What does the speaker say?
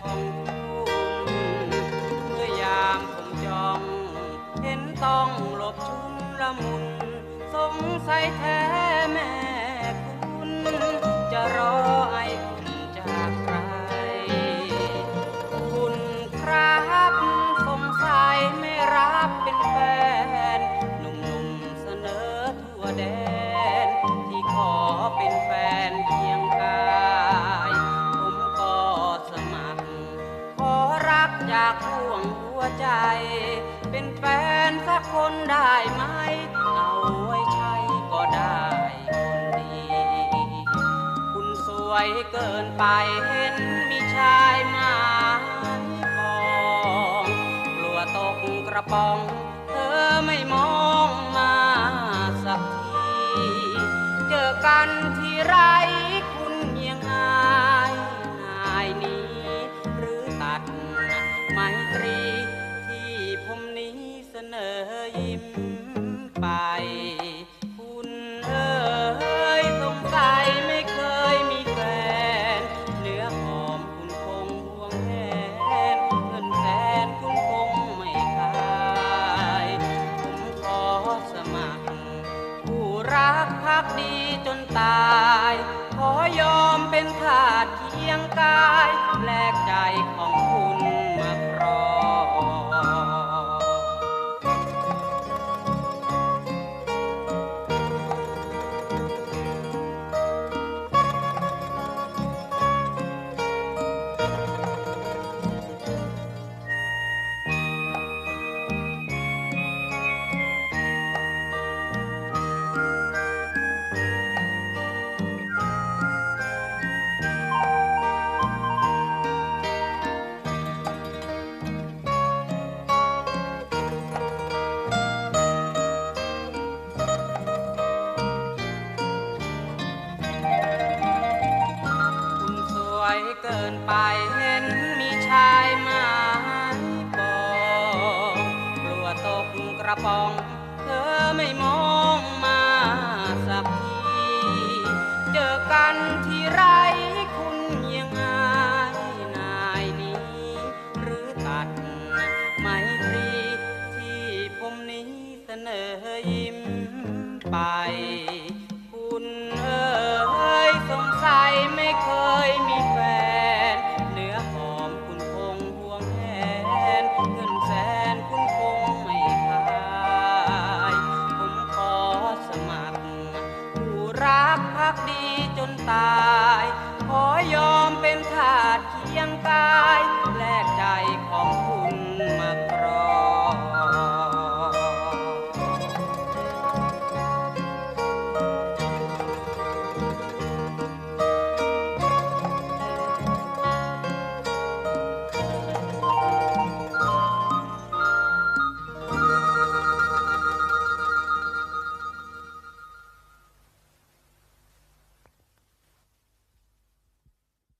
ของคุณเมื่อยามผมจอง เห็นต้องหลบชุนละมุน สงสัยแท้แม่คุณจะรอ จากห่วงหัวใจ เป็นแฟนสักคนได้ไหม เอาไว้ใช้ก็ได้คนดี คุณสวยเกินไปเห็นมีชายมาปองกลัวตกกระป๋อง เธอไม่มองมาสักที เจอกันที่ไร ดีจนตาย ขอยอมเป็นทาสเคียงกาย นไปเห็นมีชายมาบอกกลัวตกกระป๋อง เธอไม่มองมาสักทีเจอกันที่ไรคุณยังอายนายนี้ หรือตัดไมตรีที่ผมนี้เสนอยิ้มไป นตา